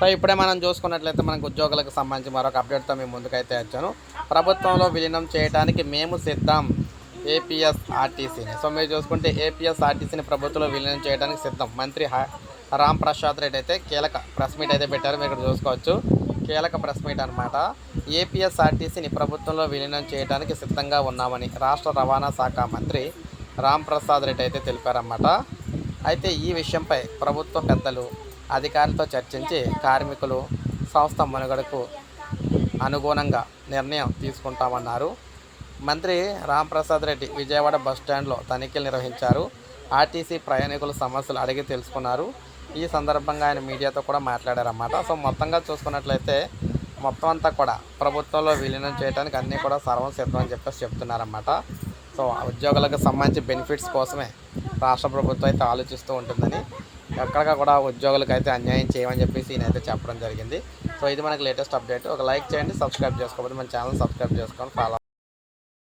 So ఇప్పుడే మనం చూసుకున్నట్లయితే మనకు ఉద్యోగులకు సంబంధించి మరొక అప్డేట్తో మేము ముందుకైతే వచ్చాను. ప్రభుత్వంలో విలీనం చేయడానికి మేము సిద్ధం ఏపీఎస్ఆర్టీసీని. సో మీరు చూసుకుంటే ఏపీఎస్ఆర్టీసీని ప్రభుత్వంలో విలీనం చేయడానికి సిద్ధం. మంత్రి హ- రామ్ ప్రసాద్ రెడ్డి అయితే కీలక ప్రెస్ మీట్ అయితే పెట్టారు. మీరు ఇక్కడ చూసుకోవచ్చు. కీలక ప్రెస్ మీట్ అనమాట ఏపీఎస్ఆర్టీసీని ప్రభుత్వంలో విలీనం చేయడానికి సిద్ధంగా ఉన్నామని రాష్ట్ర రవాణా శాఖ మంత్రి రామ్ ప్రసాద్ రెడ్డి అయితే తెలిపారన్నమాట. అయితే ఈ విషయంపై ప్రభుత్వ పెద్దలు అధికారులతో చర్చించి కార్మికులు సంస్థ మనుగడకు అనుగుణంగా నిర్ణయం తీసుకుంటామన్నారు. మంత్రి రాంప్రసాద్ రెడ్డి విజయవాడ బస్టాండ్లో తనిఖీలు నిర్వహించారు. ఆర్టీసీ ప్రయాణికుల సమస్యలు అడిగి తెలుసుకున్నారు. ఈ సందర్భంగా ఆయన మీడియాతో కూడా మాట్లాడారన్నమాట. సో మొత్తంగా చూసుకున్నట్లయితే మొత్తం అంతా కూడా ప్రభుత్వంలో విలీనం చేయడానికి అన్నీ కూడా సర్వం సిద్ధం అని చెప్పేసి చెప్తున్నారన్నమాట. సో ఉద్యోగులకు సంబంధించి బెనిఫిట్స్ కోసమే రాష్ట్ర ప్రభుత్వం అయితే ఆలోచిస్తూ ఉంటుందని ఎక్కడికా కూడా ఉద్యోగులకు అయితే అన్యాయం చేయమని చెప్పేసి ఈయనైతే చెప్పడం జరిగింది. సో ఇది మనకి లేటెస్ట్ అప్డేట్. ఒక లైక్ చేయండి సబ్స్క్రైబ్ చేసుకోకపోతే మన ఛానల్ సబ్స్క్రైబ్ చేసుకొని ఫాలో